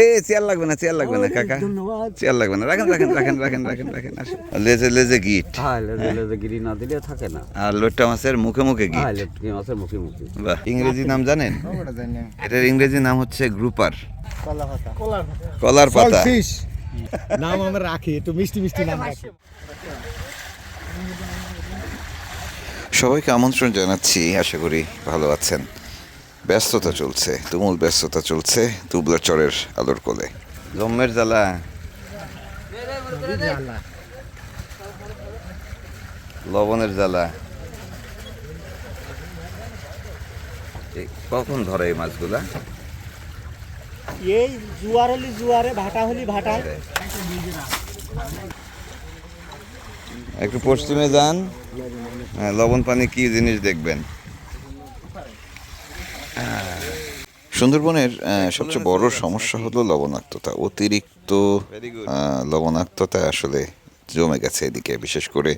এই চেয়ার লাগবে না চেয়ার লাগবে না কাকা। চেয়ার লাগবে না রাখেন রাখেন রাখেন রাখেন রাখেন রাখেন লেজে লেজে গিট। হ্যাঁ লেজে লেজে গিরি না দিলে থাকে না। আর লোট্টা মাছের মুখে মুখে গিট। হ্যাঁ মাছের মুখে মুখে। বাহ। ইংরেজি নাম জানেন? এটার ইংরেজি নাম হচ্ছে গ্রুপার। কলার পাতা। নাম আমরা রাখি একটু মিষ্টি মিষ্টি নাম রাখি। সবাইকে আমন্ত্রণ জানাচ্ছি আশা করি ভালো আছেন। ব্যস্ততা চলছে তুমুল ব্যস্ততা চলছে তুবলার চরের আলোর কোলে। জম্মের জ্বালা। লবণের জ্বালা। কখন ধরে এই মাছগুলা? এই জুয়ার হলি জুয়ারে ভাটা হলি ভাটা। একটু পশ্চিমে যান। হ্যাঁ, লবণ পানি কি জিনিস দেখবেন? সুন্দরবনের সবচেয়ে বড় সমস্যা হলো লবণাক্ততা। অতিরিক্ত লবণাক্ততা আসলে জমে গেছে এদিকে। বিশেষ করে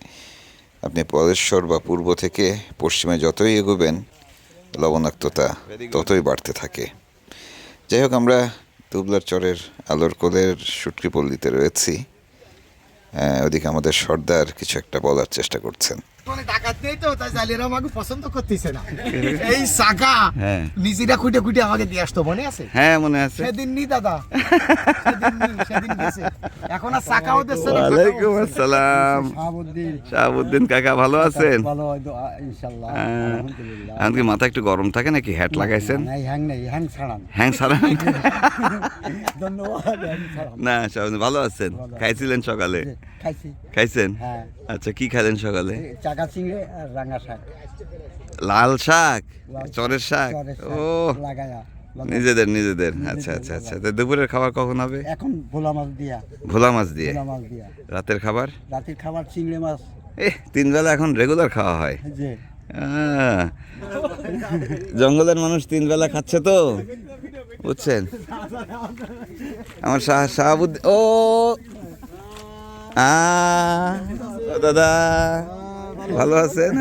আপনি পরেশ্বর বা পূর্ব থেকে পশ্চিমে যতই এগোবেন লবণাক্ততা ততই বাড়তে থাকে। যাই হোক আমরা তুবলার চরের আলোর কোলের সুটকি পল্লীতে রয়েছি। ওদিকে আমাদের সর্দার কিছু একটা বলার চেষ্টা করছেন। ডাকাত নেই তো তাই জালিরা আমাকে পছন্দ করতেছে না। এই সাকা। নিজেরা খুঁটে খুঁটে আমাকে দিয়ে আসতো মনে আছে? হ্যাঁ মনে আছে। সেদিন নি দাদা। সেদিন নি, সেদিন গেছে। এখন আর সাকাও দিচ্ছে ওয়ালাইকুম আসসালাম। শাহাবুদ্দিন। কাকা ভালো আছেন? ভালো হয়তো ইনশাল্লাহ। আলহামদুলিল্লাহ। এমনকি মাথা একটু গরম থাকে নাকি? হ্যাট লাগাইছেন? হ্যাং নেই হ্যাং ছাড়ান। হ্যাং সারা ধন্যবাদ না শাহাবুদ্দিন ভালো আছেন? খাইছিলেন সকালে? খাইছি। খাইছেন? হ্যাঁ। আচ্ছা কি খাইলেন সকালে? চাকা চিংড়ে আর রাঙা শাক। লাল শাক? চরের শাক ও লাগায়া। নিজেদের নিজেদের। আচ্ছা আচ্ছা আচ্ছা। তো দুপুরের খাবার কখন হবে? এখন ভোলা মাছ দিয়া। ভোলা মাছ দিয়ে? রাতের খাবার? রাতের খাবার চিংড়ি মাছ। এ তিন বেলা এখন রেগুলার খাওয়া হয়। জঙ্গলের মানুষ তিন বেলা খাচ্ছে তো? বুঝছেন? আমার শাহ শাহাবুদ্দিন ও! আ, দাদা। ভালো আছেন?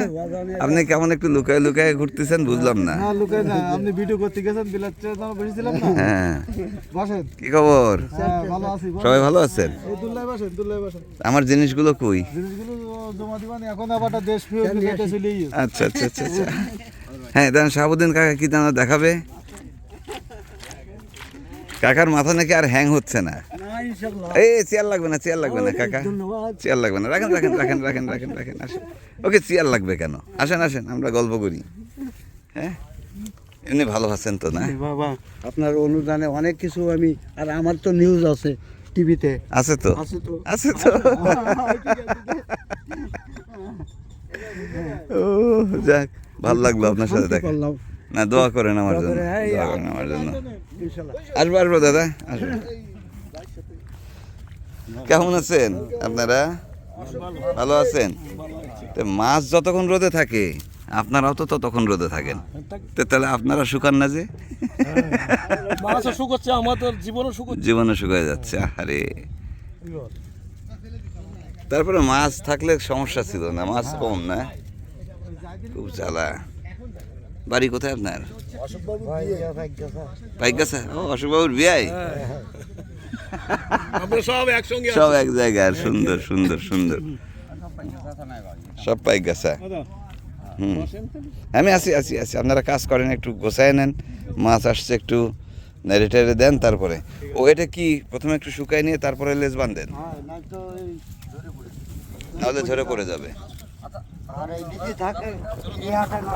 আপনি কেমন একটু লুকায় লুকায় ঘুরতেছেন বুঝলাম না। না আপনি ভিডিও করতে গেছেন বিলাচ্ছে বসেছিলাম না? হ্যাঁ। বসেন। কি খবর? হ্যাঁ ভালো আছি সবাই ভালো আছেন? দুল্লাই বসেন দুল্লাই বসেন। আমার জিনিসগুলো কই? জিনিসগুলো জমা দিবান এখন আবার দেশ ফিরে চলে আচ্ছা আচ্ছা আচ্ছা আচ্ছা। হ্যাঁ দেন শাহাবুদ্দিন কাকা কি জানা দেখাবে? কাকার মাথা নাকি আর হ্যাং হচ্ছে না। এই চেয়ার লাগবে না চেয়ার লাগবে না কাকা। চেয়ার লাগবে না। রাখেন রাখেন রাখেন রাখেন রাখেন রাখেন আসেন। ওকে চেয়ার লাগবে কেন? আসেন আসেন আমরা গল্প করি। হ্যাঁ? এমনি ভালো আছেন তো না? বাবা আপনার অনুদানে অনেক কিছু আমি আর আমার তো নিউজ আছে টিভিতে। আছে তো? আছে তো? আছে তো? ও যাক ভালো লাগল আপনার সাথে দেখা। না দোয়া করেন আমার জন্য দোয়া করেন আমার জন্য। আসব আসব দাদা আসব। কেমন আছেন আপনারা? ভালো আছেন? তো মাছ যতক্ষণ রোদে থাকে আপনারাও তো ততক্ষণ রোদে থাকেন। তো তাহলে আপনারা শুকান না যে? আমাদের জীবনও জীবনে শুকায় যাচ্ছে আরে তারপরে মাছ থাকলে সমস্যা ছিল না মাছ কম না? খুব জ্বালা। বাড়ি কোথায় আপনার? পাইকাসা ও অশোকবাবুর বিয়াই আমরা সব একসঙ্গে সব এক জায়গায় আর সুন্দর সুন্দর সুন্দর। সব পাই গেছে। হুম। আমি আসি আসি আসি আপনারা কাজ করেন একটু গোছায় নেন। মাছ আসছে একটু নেড়ে টেড়ে দেন তারপরে। ও এটা কি? প্রথমে একটু শুকায় নিয়ে তারপরে লেজ বাঁধেন? তাহলে ঝরে পড়ে যাবে। আর এই দিদি থাকে এই হাটে না।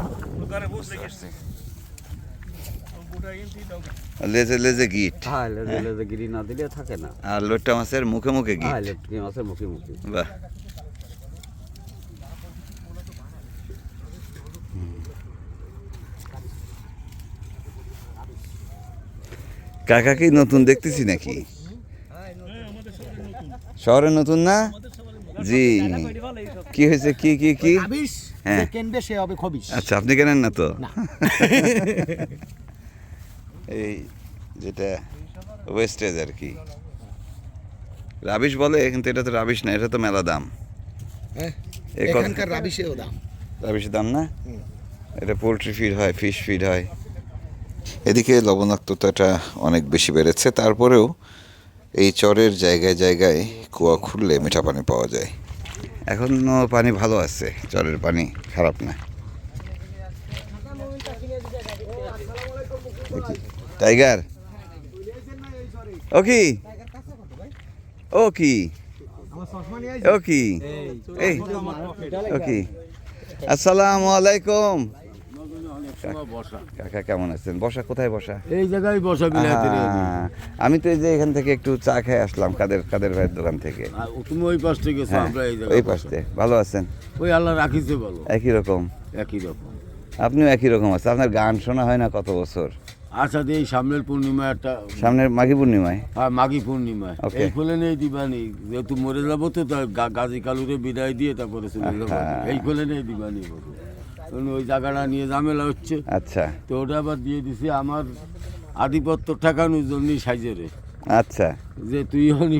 লেজে লেজে গিট। হ্যাঁ লেজে লেজে গিরি না দিলে থাকে না। আর লোট্টা মাছের মুখে মুখে হ্যাঁ গিট লেটকি মাছের মুখে মুখে। বাহ। কাকা কি নতুন দেখতেছি নাকি? শহরে নতুন না? জি। কি হয়েছে? কি কি কি? হ্যাঁ। আচ্ছা আপনি কেনেন না তো? না। এই যেটা ওয়েস্টেজ আর কি। রাবিশ বলে কিন্তু এটা তো রাবিশ না এটা তো মেলা দাম। হ্যাঁ, এখানকার রাবিশেও দাম। রাবিশের দাম না? এটা পোলট্রি ফিড হয় ফিশ ফিড হয়। এদিকে লবণাক্ততাটা অনেক বেশি বেড়েছে তারপরেও এই চরের জায়গায় জায়গায় কুয়া খুললে মিঠা পানি পাওয়া যায়। এখনও পানি ভালো আছে চরের পানি খারাপ না। টাইগার ওকি কি ও কি ও এই ও কি আসসালামু আলাইকুম কাকা কেমন আছেন? বসা কোথায় বসা? এই জায়গায় বসা আমি তো এই যে এখান থেকে একটু চা খেয়ে আসলাম কাদের কাদের ভাইয়ের দোকান থেকে। তুমি ওই পাশ থেকে হ্যাঁ আমরা এই ওই পাশে। ভালো আছেন? ওই আল্লাহ রাখিছে বলো একই রকম। একই রকম। আপনিও একই রকম আছে আপনার গান শোনা হয় না কত বছর? আচ্ছা এই সামনের পূর্ণিমা একটা সামনের মাঘী পূর্ণিমায়? হ্যাঁ মাঘী পূর্ণিমা এই খোলে নেই দিবানি। যেহেতু মরে যাব তো তার গাজী কালুরে বিদায় দিয়ে তারপরে চলে যাব। এই খোলে নেই দিবানি ওই জায়গাটা নিয়ে ঝামেলা হচ্ছে। আচ্ছা। তো ওটা আবার দিয়ে দিছি আমার আধিপত্য ঠেকানোর জন্যই সাইজরে। আচ্ছা। যে তুই হনি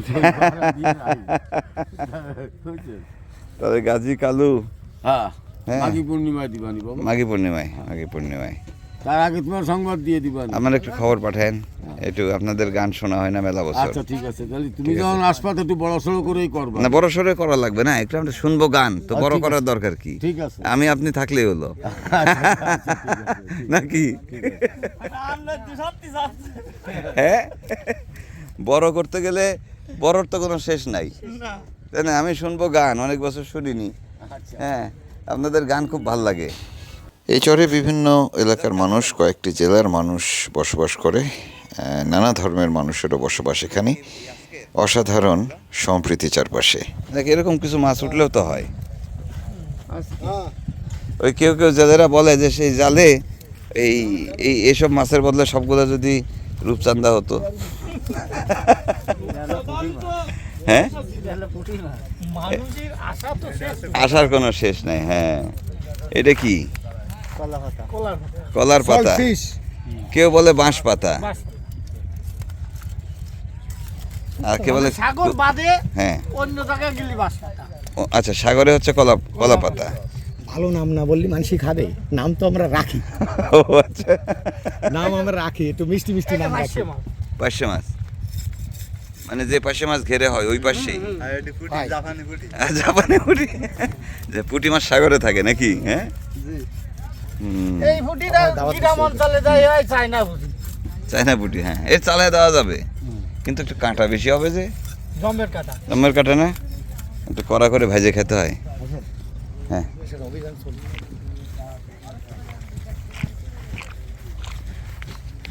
তবে গাজী কালু হ্যাঁ হ্যাঁ। মাঘী পূর্ণিমায় দিবানি বাবু। মাঘী পূর্ণিমায় মাঘী পূর্ণিমায়। তার আগে তোমার সংবাদ দিয়ে দিবানি আমার একটু খবর পাঠান একটু আপনাদের গান শোনা হয় না মেলা বছর। আচ্ছা ঠিক আছে তাহলে তুমি যখন আসবা তো একটু বড় সড়ো করেই করবা। না বড় সড়ে করা লাগবে না একটু আমরা শুনব গান তো বড় করার দরকার কি? ঠিক আছে। আমি আপনি থাকলেই হলো। নাকি? হ্যাঁ বড় করতে গেলে বড়র তো কোনো শেষ নাই। তাই না আমি শুনব গান অনেক বছর শুনিনি। হ্যাঁ আপনাদের গান খুব ভালো লাগে। এই চরে বিভিন্ন এলাকার মানুষ কয়েকটি জেলার মানুষ বসবাস করে নানা ধর্মের মানুষেরও বসবাস এখানে। অসাধারণ সম্প্রীতি চারপাশে। দেখ এরকম কিছু মাছ উঠলেও তো হয়। ওই কেউ কেউ জেলেরা বলে যে সেই জালে এই এই এসব মাছের বদলে সবগুলো যদি রূপচান্দা হতো। হ্যাঁ? আসার কোনো শেষ নাই হ্যাঁ। এটা কি? কলার পাতা। কেউ বলে বাঁশ। পাতা আর কে বলে সাগর বাদে হ্যাঁ। অন্য জায়গায় গেলি আচ্ছা সাগরে হচ্ছে কলা কলা পাতা। ভালো নাম না বললি মানুষই খাবে। নাম তো আমরা রাখি। ও আচ্ছা। নাম আমরা রাখি একটু মিষ্টি মিষ্টি নাম রাখি। পার্শে মাছ। মানে যে পাশে মাছ ঘেরে হয় ওই পাশেই আর জাপানি পুটি। যে পুটি মাছ সাগরে থাকে নাকি হ্যাঁ? এই ফুটিটা গ্রাম অঞ্চলে যায় হয় চায়না ফুটি চায়না পুটি হ্যাঁ এর চালায় দেওয়া যাবে। কিন্তু একটু কাঁটা বেশি হবে যে। জমের কাটা। আমার কাটা না? একটু কড়া করে ভেজে খেতে হয়। হ্যাঁ।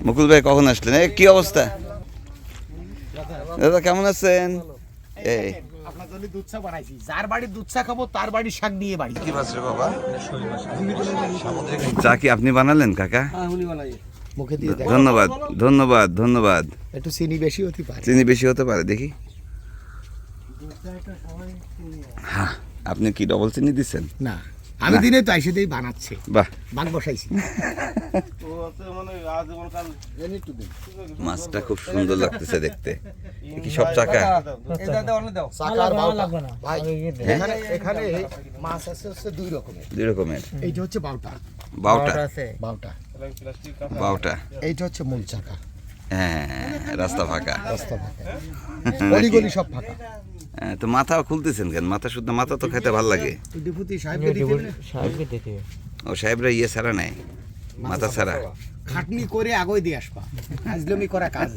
মুকুল ভাই কখন আসলেন? এই কি অবস্থা? দাদা কেমন আছেন? এই। আপনার দুধ চা বানাইছি। যার বাড়ির দুধ চা খাব তার বাড়ির শাক নিয়ে বাড়ি। কি মাছ বাবা? চা কি আপনি বানালেন কাকা? মুখে দিয়ে দেখ। ধন্যবাদ ধন্যবাদ ধন্যবাদ। একটু চিনি বেশি হতে পারে। চিনি বেশি হতে পারে দেখি। হ্যাঁ আপনি কি ডবল চিনি দিচ্ছেন? না। আমি দিনে তো আইসে দিয়ে বানাচ্ছে। বাহ। বান বসাইছি। মাছটা খুব সুন্দর লাগতেছে দেখতে। কি সব চাকা? ভাই এখানে এখানে মাছ আছে হচ্ছে দুই রকমের। দুই রকমের। এইটা হচ্ছে বাউটা বাউটা বাউটা বাউটা এইটা হচ্ছে মূল চাকা। হ্যাঁ রাস্তা ফাঁকা। রাস্তা ফাঁকা। গলি গলি সব ফাঁকা। হ্যাঁ, তো মাথা খুলতেছেন কেন? মাথা শুদ্ধ মাথা তো খেতে ভালো লাগে? ও সাহেবরা ইয়ে ছাড়া নেয় মাথা ছাড়া। খাটনি করে আগই দিয়ে আসবা। আজলমি করা কাজ।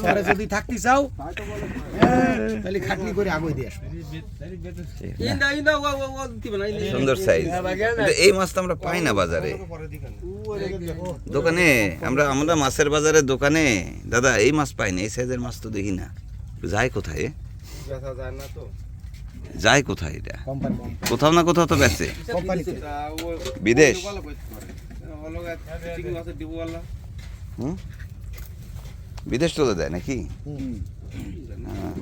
শহরে যদি থাকতে চাও তাহলে খাটনি করে আগই দিয়ে আসবা। সুন্দর সাইজ কিন্তু এই মাছ তো আমরা পাই না বাজারে। দোকানে আমরা আমরা মাছের বাজারে দোকানে দাদা এই মাছ পাই না এই সাইজের মাছ তো দেখি না। যায় কোথায় যায় কোথায় এটা? কোথাও না কোথাও তো বেচে বিদেশ। বিদেশ? চলে যায় নাকি?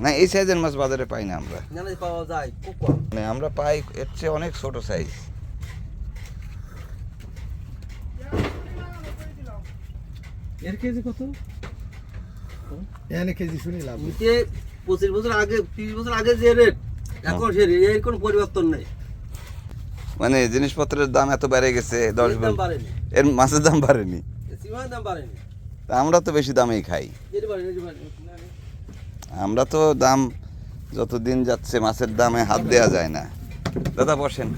না এই সাইজের মাছ বাজারে পাই না আমরা। মানে আমরা পাই এর চেয়ে অনেক ছোট সাইজ এখানে কেজি শুনি লাভ নিতে পঁচিশ বছর আগে তিরিশ বছর আগে যে রেট এখন সে এর কোনো পরিবর্তন নেই। মানে জিনিসপত্রের দাম এত বেড়ে গেছে দশ দাম বাড়েনি। এর মাছের দাম বাড়েনি। সিমেন্টের দাম বাড়েনি। আমরা তো বেশি দামেই খাই। আমরা তো দাম যত দিন যাচ্ছে মাছের দামে হাত দেওয়া যায় না। দাদা বসেন।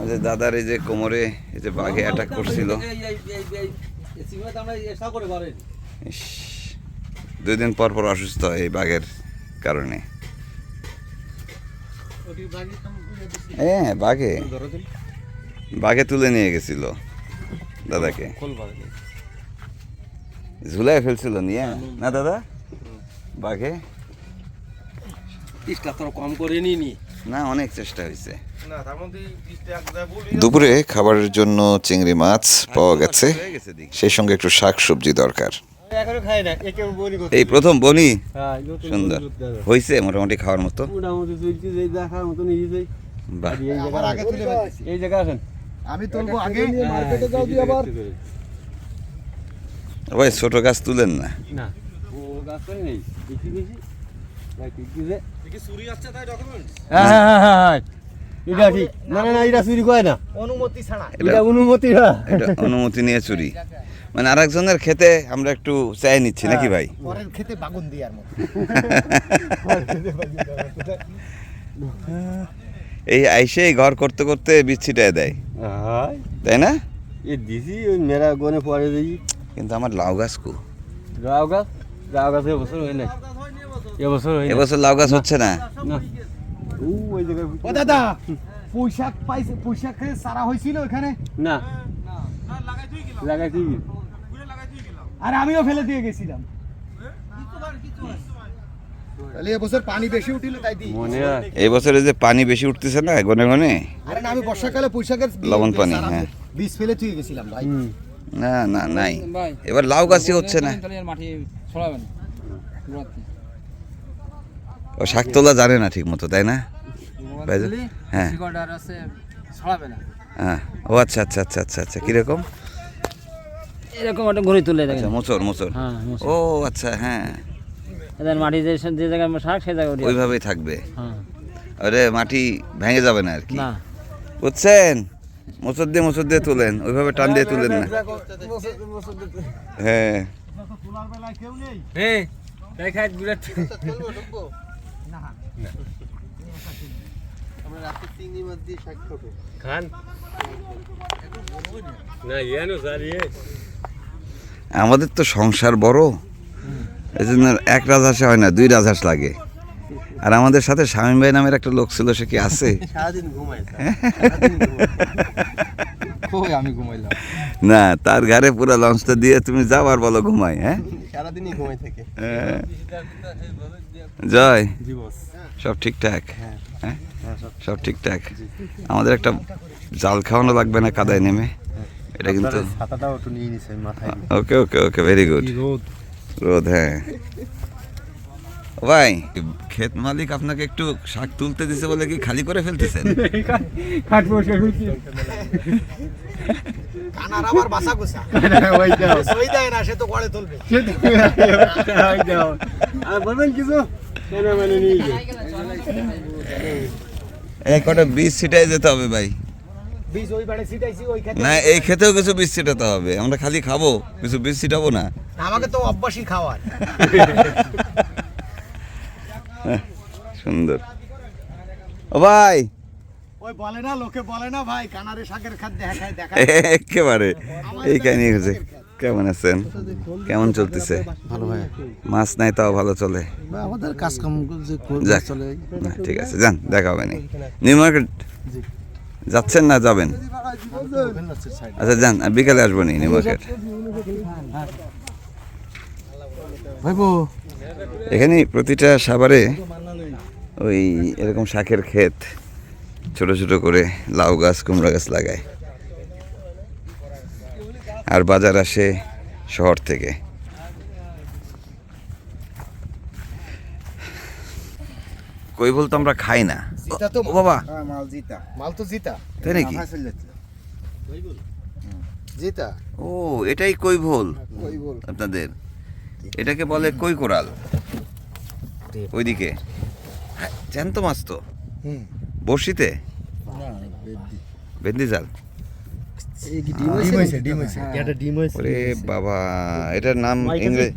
ওই যে দাদার এই যে কোমরে এই যে বাঘে অ্যাটাক করছিল। ইস, দুই দিন পর পর অসুস্থ হয় এই বাঘের কারণে। হ্যাঁ বাঘে। বাঘে তুলে নিয়ে গেছিল দাদাকে। ঝুলাই ফেলছিল নিয়ে। না দাদা? বাঘে? কম করে নিয়ে নি না অনেক চেষ্টা হয়েছে দুপুরে খাবারের জন্য চিংড়ি মাছ পাওয়া গেছে। সেই সঙ্গে একটু শাক সবজি দরকার। এখনও খাই না একে বনি এই প্রথম বনি? হ্যাঁ সুন্দর। হয়েছে মোটামুটি খাওয়ার মতো? মোটামুটি চলছে যে দেখার মতো নিয়ে যাই বাহ। এই জায়গা আগে তুলে ফেলতেছি। এই জায়গা আছেন আমি তুলবো আগে। মার্কেটে যাও দিয়ে আবার। ভাই ছোট গাছ তুলেন না? ও গাছ করে নেই। বেশি বেশি হ্যাঁ হ্যাঁ হ্যাঁ হ্যাঁ অনুমতি নিয়ে চুরি। মানে আরেকজনের খেতে আমরা একটু চাই নিচ্ছি নাকি ভাই? পরের খেতে বাগুন দিয়ার মতো এই আইসে ঘর করতে করতে বিচ্ছিটায় দেয়। হ্যাঁ তাই না? এ দিছি ওই মেরা গনে পরে দিই কিন্তু আমার লাউ গাছ কু? রাও গাছ? রাও গাছ এবছর হয় নাই? এবছর হয় এবছর লাউ গাছ হচ্ছে না? না। ও ওই জায়গায় ও দাদা পুঁইশাক পাইছে পুঁইশাক খেয়ে সারা হয়েছিল এখানে না। লাগাই তুই আর আমিও ফেলে দিয়ে গেছিলাম। তাহলে এবছর পানি বেশি উঠিল তাই দি। মনে এই বছরে যে পানি বেশি উঠতেছে না গনে গনে? আরে না আমি বর্ষাকালে পুঁইশাকের লবণ পানি, হ্যাঁ। বীজ ফেলে তুই গেছিলাম ভাই। না না নাই। এবার লাউ গাছই হচ্ছে না। মাটি ছড়াবেন ও শাক তোলা জানে না ঠিক মতো তাই না? হ্যাঁ। না। হ্যাঁ। ও আচ্ছা আচ্ছা আচ্ছা আচ্ছা আচ্ছা। কীরকম? এরকম একটা ঘুরে তুলে আচ্ছা দেখেন মোচর মোচর হ্যাঁ ও আচ্ছা হ্যাঁ। এদের মাটি যে যে জায়গায় শাক সে জায়গায় ওইভাবেই থাকবে। হ্যাঁ। আরে মাটি ভেঙে যাবে না আর কি। না। বুঝছেন? মোচর দিয়ে মোচর দিয়ে তুলেন। ওইভাবে টান দিয়ে তুলেন না। হ্যাঁ। হ্যাঁ দেখাই বিরাট। খান। না ইয়ানো সারিয়ে আমাদের তো সংসার বড়। এই জন্য এক রাজহাঁসে হয় না দুই রাজহাঁস লাগে। আর আমাদের সাথে স্বামী ভাই নামের একটা লোক ছিল সে কি আছে? সারাদিন ঘুমাই কই আমি ঘুমাইলাম। না তার ঘরে পুরো লঞ্চটা দিয়ে তুমি যাও আর বলো ঘুমাই হ্যাঁ? সারাদিনই ঘুমাই থাকে। হ্যাঁ। জয়। সব ঠিকঠাক? হ্যাঁ সব ঠিকঠাক। আমাদের একটা জাল খাওয়ানো লাগবে না কাদায় নেমে? এটা কিন্তু ওকে ওকে ওকে ভেরি গুড রোদ? হ্যাঁ। ভাই ক্ষেত মালিক আপনাকে একটু শাক তুলতে দিছে বলে কি খালি করে ফেলতেছেন? খাট কানার আবার বাসা গোসা সই দেয় না সে তো গড়ে তুলবে। বলবেন কিছু? কটা বীজ ছিটাই যেতে হবে ভাই। না এই খেতেও কিছু বীজ ছিটাতে হবে। আমরা খালি খাব কিছু বীজ ছিটাবো না। আমাকে তো অভ্যাসই খাওয়ার। সুন্দর। ও ভাই। ওই বলে না লোকে বলে না ভাই কানারে শাকের খাদ দেখায় দেখা একেবারে এই কাহিনী হয়েছে কেমন আছেন? কেমন চলতেছে? ভালো ভাই। মাছ নাই তাও ভালো চলে। আমাদের কাজ কাম যে না, ঠিক আছে যান দেখা হবে নি। নিউ মার্কেট যাচ্ছেন না যাবেন? আচ্ছা যান বিকালে আসব নি নিউ মার্কেট। এখানে প্রতিটা সাভারে ওই এরকম শাকের ক্ষেত ছোট ছোট করে লাউ গাছ কুমড়া গাছ লাগায়। আর বাজার আসে শহর থেকে। কই বলতো আমরা খাই না। তো ও বাবা। মাল জিতা। মাল তো জিতা। তাই নাকি? জিতা? ও এটাই কই ভোল আপনাদের। এটাকে বলে কই কোরাল। ওইদিকে। হ্যাঁ, জ্যান্ত মাছ তো। বড়শিতে? বেন্দি জাল বাবা এটার নাম ইংরেজি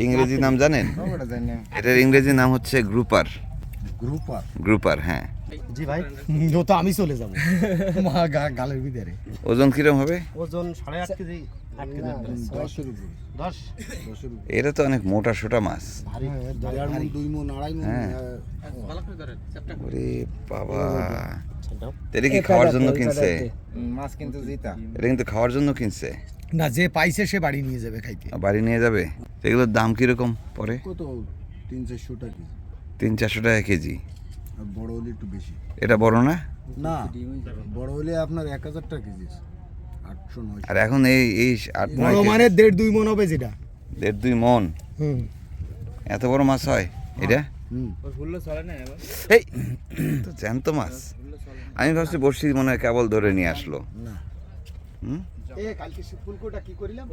ইংরেজি নাম জানেন? এটার ইংরেজি নাম হচ্ছে গ্রুপার। গ্রুপার? গ্রুপার হ্যাঁ। জি ভাই ও তো আমি চলে যাব। মা গালের ভিতরে। ওজন কিরম হবে? ওজন সাড়ে আট কেজি এটা তো অনেক মোটা সোটা মাছ। হ্যাঁ। বাবা। এটা কি খাওয়ার জন্য কিনছে? মাছ কিন্তু জিতা। এটা কিন্তু খাওয়ার জন্য কিনছে? না যে পাইছে সে বাড়ি নিয়ে যাবে খাইতে। বাড়ি নিয়ে যাবে? এগুলোর দাম কীরকম পরে? কত? তিন চারশো টাকা তিন চারশো টাকা কেজি। আর বড় হলে একটু বেশি। এটা বড় না? না বড় হলে আপনার এক হাজার টাকা কেজি আটশো নয়শো। আর এখন এই এই আট নয় মানে দেড় দুই মন হবে যেটা। দেড় দুই মন? হুম। এত বড় মাছ হয়? এটা? হুম এই তো জ্যান্ত মাছ। আমি ভাবছি বসি মনে হয় কেবল ধরে নিয়ে আসলো। না। হুম? এ কালকে সে ফুলকোটা কি করিলাম?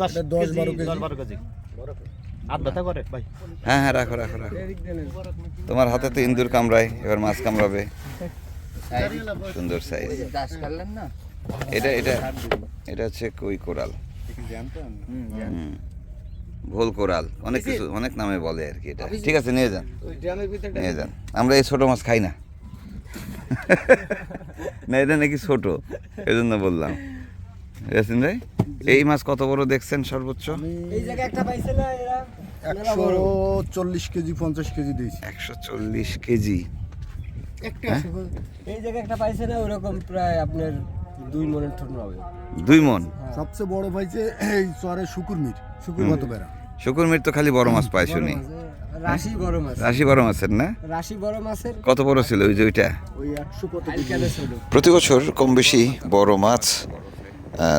দশ দশ বারো কেজি। দশ বারো কেজি। হাত ব্যথা করে? ভাই। হ্যাঁ হ্যাঁ রাখো রাখো রাখো। তোমার হাতে তো ইন্দুর কামড়ায় এবার মাছ কামড়াবে। সুন্দর সাইজ। এটা এটা এটা হচ্ছে কই কোরাল হুম। ভোল কোরাল অনেক কিছু অনেক নামে বলে আর কি এটা। ঠিক আছে নিয়ে যান। নিয়ে যান। আমরা এই ছোট মাছ খাই না। না এটা নাকি ছোট এই জন্য বললাম। ইয়াসিন ভাই এই মাছ কত বড় দেখছেন সর্বোচ্চ? এই জায়গায় একটা পাইছে না এরা একশো চল্লিশ কেজি পঞ্চাশ কেজি দিয়েছি। একশো চল্লিশ কেজি। এই জায়গায় একটা পাইছে না ওরকম প্রায় আপনার দুই মনের টন হবে। দুই মন? সবচেয়ে বড় পাইছে এই চরে শুকুর মির শুকুর মতো বেড়া শুকুর মির তো খালি বড় মাছ পায় শুনি। রাশি বড় মাছ রাশি বড় মাছের না? রাশি বড় মাছের। কত বড় ছিল ওই যে ওইটা? ওই একশো কত কালকানে ছিল। প্রতি বছর কম বেশি বড় মাছ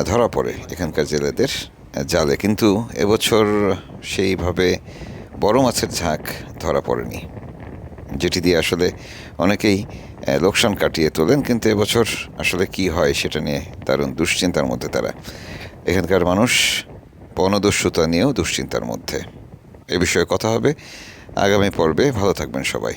ধরা পড়ে এখানকার জেলেদের জালে। কিন্তু এবছর সেইভাবে বড় মাছের ঝাঁক ধরা পড়েনি। যেটি দিয়ে আসলে অনেকেই লোকসান কাটিয়ে তোলেন, কিন্তু এবছর আসলে কি হয় সেটা নিয়ে দারুণ দুশ্চিন্তার মধ্যে তারা। এখানকার মানুষ পণদস্যুতা নিয়েও দুশ্চিন্তার মধ্যে। এ বিষয়ে কথা হবে। আগামী পর্বে ভালো থাকবেন সবাই।